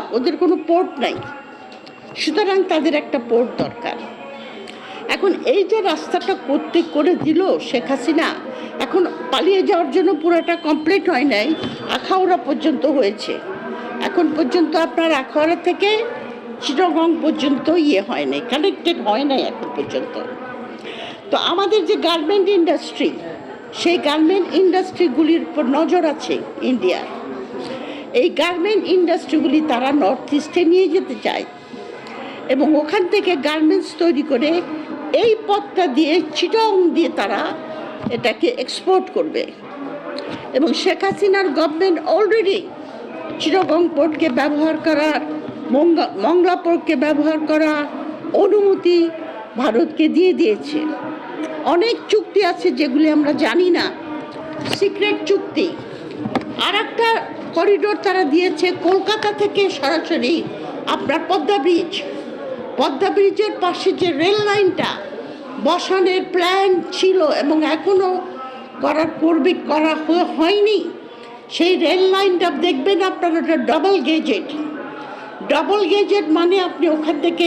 Doc ওদের কোনো port নাই। সুতরাং তাদের একটা পোর্ট দরকার। এখন এই যে রাস্তাটা করতে করে দিল শেখ হাসিনা, এখন পালিয়ে যাওয়ার জন্য পুরোটা কমপ্লিট হয় নাই, আখাউড়া পর্যন্ত হয়েছে। এখন পর্যন্ত আপনার আখাউড়া থেকে চিরগং পর্যন্ত ইয়ে হয় নাই কানেক্টেড হয় নাই এখন পর্যন্ত। তো আমাদের যে গার্মেন্ট ইন্ডাস্ট্রি সেই গার্মেন্ট ইন্ডাস্ট্রিগুলির উপর নজর আছে ইন্ডিয়ার এই গার্মেন্ট ইন্ডাস্ট্রিগুলি তারা নর্থ ইস্টে নিয়ে যেতে চায়। এবং ওখান থেকে গার্মেন্টস তৈরি করে এই পথটা দিয়ে চিটং দিয়ে তারা এটাকে এক্সপোর্ট করবে। এবং শেখ হাসিনার গভর্নমেন্ট অলরেডি চিরগং পোর্টকে ব্যবহার করার, মংলা পোর্টকে ব্যবহার করার অনুমতি ভারতকে দিয়ে দিয়েছে। অনেক চুক্তি আছে যেগুলি আমরা জানি না। সিক্রেট চুক্তি। আর একটা করিডোর তারা দিয়েছে কলকাতা থেকে সরাসরি আপনার পদ্মা ব্রিজ। পদ্মা ব্রিজের পাশে যে রেল লাইনটা, বসানোর প্ল্যান ছিল এবং এখনও করার করবে, করা হয়নি, সেই রেল লাইনটা দেখবেন আপনার ওটা ডবল গেজেট ডবল গেজেট মানে আপনি ওখান থেকে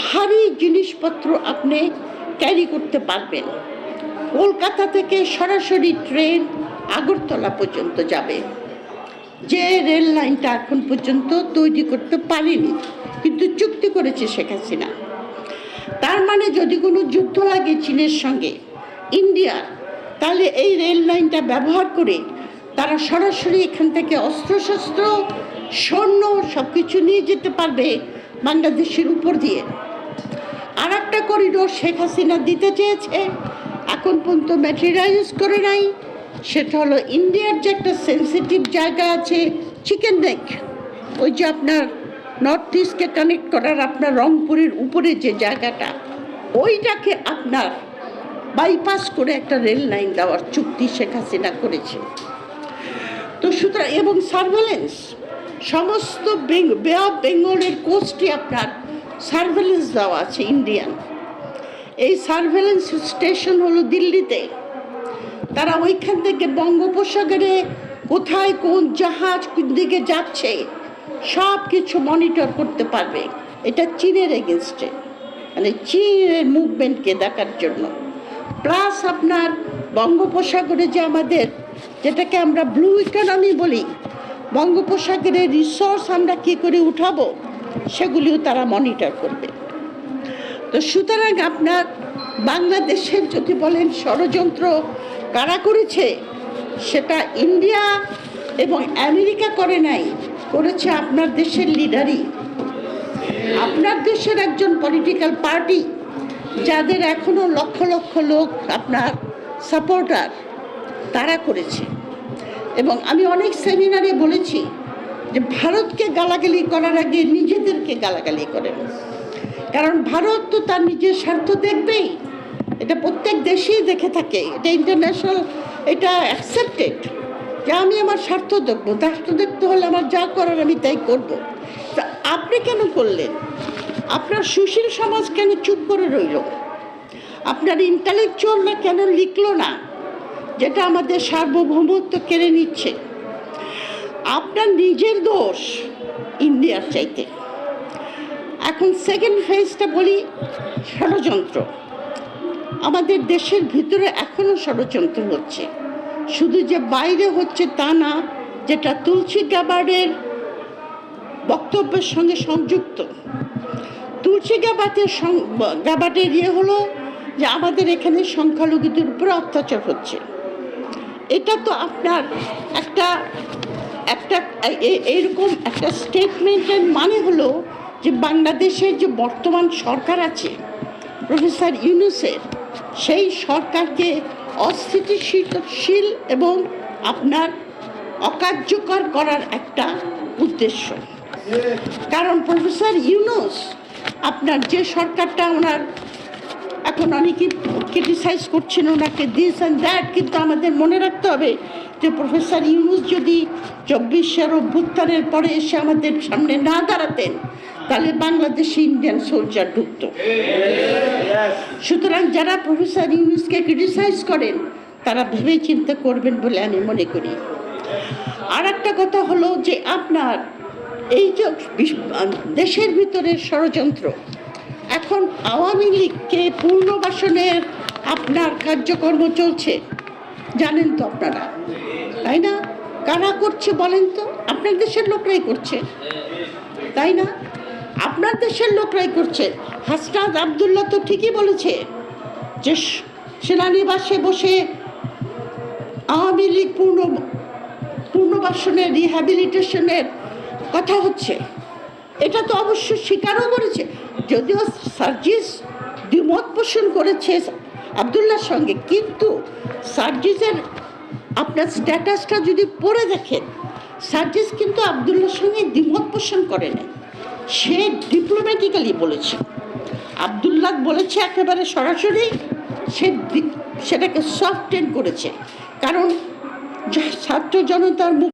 ভারী জিনিসপত্র আপনি ক্যারি করতে পারবেন। কলকাতা থেকে সরাসরি ট্রেন আগরতলা পর্যন্ত যাবে। যে রেল লাইনটা এখন পর্যন্ত তৈরি করতে পারেনি, কিন্তু চুক্তি করেছে শেখ হাসিনা। তার মানে যদি কোনো যুদ্ধ লাগে চীনের সঙ্গে ইন্ডিয়ার তাহলে এই রেল লাইনটা ব্যবহার করে তারা সরাসরি এখান থেকে অস্ত্রশস্ত্র, স্বর্ণ সব কিছু নিয়ে যেতে পারবে বাংলাদেশের উপর দিয়ে। আর একটা করিডোর শেখ হাসিনা দিতে চেয়েছে, এখন পর্যন্ত ম্যাটেরিয়ালাইজ করে নাই। সেটা হলো ইন্ডিয়ার যে একটা সেন্সিটিভ জায়গা আছে চিকেন নেক ওই যে আপনার নর্থ ইস্টকে কানেক্ট করার আপনার রংপুরের উপরে যে জায়গাটা, ওইটাকে আপনার বাইপাস করে একটা রেল লাইন দেওয়ার চুক্তি শেখ হাসিনা করেছে। তো সুতরাং, এবং সার্ভেলেন্স সমস্ত বেং- বেঙ্গলের কোস্টে আপনার সার্ভেলেন্স দেওয়া আছে ইন্ডিয়ান এই সার্ভেলেন্স স্টেশন হলো দিল্লিতে। তারা ওইখান থেকে বঙ্গোপসাগরে কোথায় কোন জাহাজ দিকে যাচ্ছে সব কিছু মনিটর করতে পারবে। এটা চীনের এগেনস্টে মানে চীনের মুভমেন্টকে দেখার জন্য। প্লাস আপনার বঙ্গোপসাগরে যে আমাদের, যেটাকে আমরা ব্লু ইকোনমি বলি বঙ্গোপসাগরের রিসোর্স আমরা কী করে উঠাবো, সেগুলিও তারা মনিটর করবে। তো সুতরাং আপনার বাংলাদেশের যদি বলেন ষড়যন্ত্র কারা করেছে, সেটা ইন্ডিয়া এবং আমেরিকা করে নাই, করেছে আপনার দেশের লিডারই। আপনার দেশের একজন পলিটিক্যাল পার্টি যাদের এখনও লক্ষ লক্ষ লোক আপনার সাপোর্টার তারা করেছে। এবং আমি অনেক সেমিনারে বলেছি যে ভারতকে গালাগালি করার আগে নিজেদেরকে গালাগালি করেন। কারণ ভারত তো তার নিজের স্বার্থ দেখবেই। এটা প্রত্যেক দেশেই দেখে থাকে। এটা ইন্টারন্যাশনাল এটা অ্যাকসেপ্টেড যে আমি আমার স্বার্থ দেখব। স্বার্থ দেখতে হলে আমার যা করার আমি তাই করব। তা আপনি কেন করলেন? আপনার সুশীল সমাজ কেন চুপ করে রইল? আপনার ইন্টালেকচুয়ালরা কেন লিখল না? যেটা আমাদের সার্বভৌমত্ব কেড়ে নিচ্ছে। আপনার নিজের দোষ ইন্ডিয়ার চাইতে। এখন সেকেন্ড ফেজটা বলি ষড়যন্ত্র। আমাদের দেশের ভিতরে এখনও ষড়যন্ত্র হচ্ছে। শুধু যে বাইরে হচ্ছে তা না, যেটা তুলসী গাবার্ডের বক্তব্যের সঙ্গে সংযুক্ত। তুলসী গাবাতের সং- গাবার্ডের ইয়ে হলো যে আমাদের এখানে সংখ্যালঘুদের উপরে অত্যাচার হচ্ছে। এটা তো আপনার একটা একটা, এ- এইরকম একটা স্টেটমেন্টের মানে হলো যে বাংলাদেশের যে বর্তমান সরকার আছে, প্রফেসর ইউনুসের, সেই সরকারকে অস্থিতিশীল এবং আপনার অকার্যকর করার একটা উদ্দেশ্য। কারণ প্রফেসর ইউনুস, আপনার যে সরকারটা ওনার এখন অনেকেই ক্রিটিসাইজ করছেন, ওনাকে দিস অ্যান্ড দ্যাট কিন্তু আমাদের মনে রাখতে হবে যে প্রফেসর ইউনুস যদি চব্বিশের অভ্যুত্থানের পরে এসে আমাদের সামনে না দাঁড়াতেন তাহলে বাংলাদেশে ইন্ডিয়ান সোলজার ঢুকতো। সুতরাং যারা প্রফেসর ইউনুসকে ক্রিটিসাইজ করেন, তারা ভেবে চিন্তা করবেন বলে আমি মনে করি। আর একটা কথা হলো যে আপনার এই যে দেশের ভিতরে ষড়যন্ত্র, এখন আওয়ামী লীগকে পুনর্বাসনের আপনার কার্যক্রম চলছে, জানেন তো আপনারা। তাই না? কারা করছে বলেন তো? আপনার দেশের লোকরাই করছে। তাই না? আপনার দেশের লোকরাই করছে। হাসনাদ আবদুল্লাহ তো ঠিকই বলেছে যে সেনানিবাসে বসে আওয়ামী লীগ পূর্ণ পুনর্বাসনের রিহ্যাবিলিটেশনের কথা হচ্ছে। এটা তো অবশ্য স্বীকারও করেছে। যদিও সার্জিস দ্বিমত পোষণ করেছে আবদুল্লার সঙ্গে, কিন্তু সার্জিসের আপনার স্ট্যাটাসটা যদি পড়ে দেখেন, সার্জিস কিন্তু আবদুল্লার সঙ্গে দ্বিমত পোষণ করে নাই। সে ডিপ্লোম্যাটিক্যালি বলেছে। আবদুল্লাহ বলেছে একেবারে সরাসরি, সে সেটাকে সফটেন করেছে। কারণ ছাত্র জনতার মুখ